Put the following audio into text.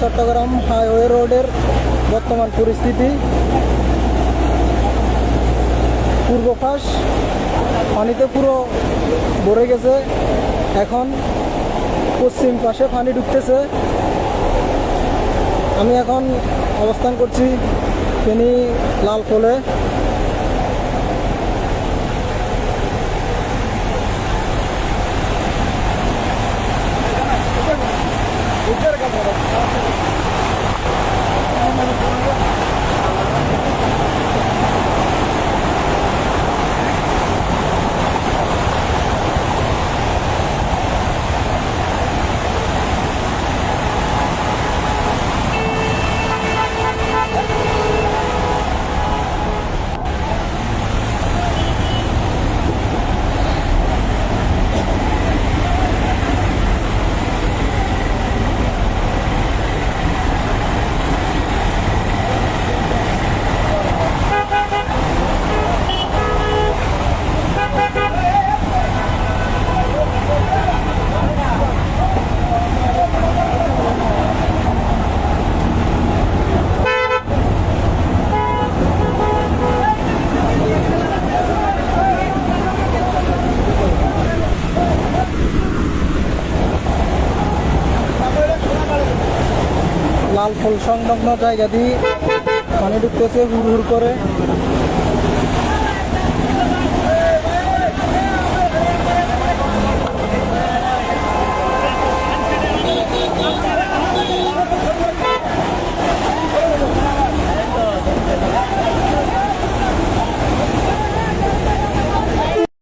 Chittagong highway রোডের বর্তমান পরিস্থিতি। পূর্ব পাশ, পানিতে পুরো ভরে গেছে। এখন পশ্চিম পাশে পানি ঢুকতেছে। আমি এখন অবস্থান করছি ফেনী লাল ফলে লাল ফুল সংলগ্ন জায়গা দিয়ে পানি ঢুকতেছে হুড় হুড় করে।